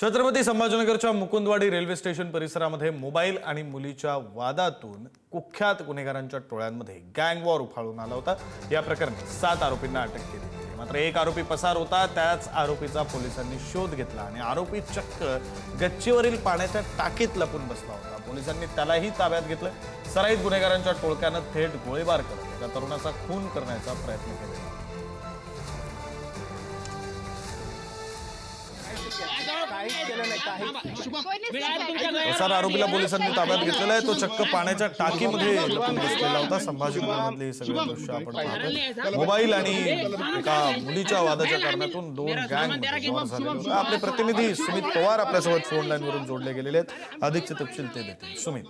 छत्रपती संभाजीनगरच्या Mukundwadi railway station परिसरामध्ये mobile आणि मुलीच्या वादातून कुख्यात गुन्हेगारांच्या टोळ्यांमध्ये गँग वॉर उफाळून आला होता. या प्रकरणी सात आरोपींना अटक केली मात्र एक आरोपी पसार होता त्याच आरोपीचा पोलिसांनी शोध घेतला आणि आरोपी चक्क गच्चीवरील पाण्याच्या टाकीत लपून बसला होता. पोलिसांनी त्यालाही ताब्यात घेतलं. सराईत गुन्हेगारांच्या टोळक्यानं थेट गोळीबार करत एका तरुणाचा खून करण्याचा प्रयत्न केला. पसार आरोपीला पोलिसांनी ताब्यात घेतलेला आहे. तो चक्क पाण्याच्या टाकीमध्ये लपून बसलेला होता. संभाजीनगरमधले हे सगळे दृश्य आपण पाहतोय मोबाईल आणि एका मुलीच्या वादाच्या कारणातून दोन गँग आपले प्रतिनिधी सुमित पवार आपल्यासोबत फोन लाईन वरून जोडले गेलेले आहेत. अधिकचे तपशील ते देतील. सुमित.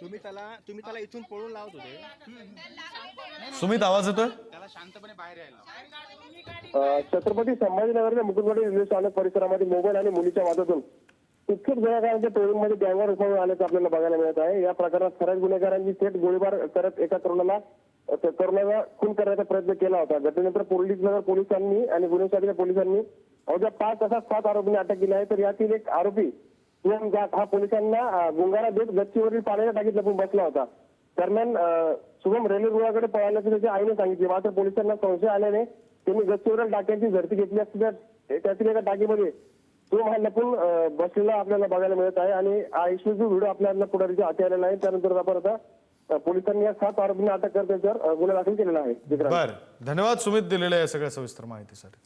तुम्ही त्याला तुम्ही त्याला इथून पळून लावत होते. सुमित आवाज येतोय? त्याला शांतपणे बाहेर यायला छत्रपती संभाजीनगरच्या मुकुंदवाडी रेल्वे स्थानक परिसरामध्ये मोबाईल आणि मुलीच्या वादातून कुख्यात गुन्हेगारांच्या टोळीमध्ये गँगवर उफाळून आल्याचं आपल्याला बघायला मिळत आहे. या प्रकारात सराईत गुन्हेगारांनी थेट गोळीबार करत एका तरुणाला तरुणाला खून करण्याचा प्रयत्न केला होता. घटनेनंतर पोलीस नगर पोलिसांनी आणि गुन्हे शाखेच्या पोलिसांनी अवघ्या पाच तसाच सात आरोपींनी अटक केली आहे. तर यातील एक आरोपी शिवम जाट हा पोलिसांना गुंगारा देत गच्चीवरील पाण्याच्या टाकीत लपून बसला होता. दरम्यान शुभम रेल्वे रुळाकडे पळाल्याचं त्याच्या आईने सांगितले. मात्र पोलिसांना संशय आल्याने त्यांनी गच्चीवरील टाक्यांची झडती घेतली असती. त्या- त्यातील एका टाकीमध्ये शुभम हा लपून बसलेला आपल्याला बघायला मिळत आहे. आणि आयशूचा व्हिडिओ आपल्याला पुढारीच्या हाती आलेला आहे त्यानंतर आपण आता पोलिसांनी या सात आरोपींना अटक करत त्याच्यावर गुन्हा दाखल केलेला आहे. धन्यवाद सुमित दिलेल्या या सगळ्या सविस्तर माहितीसाठी.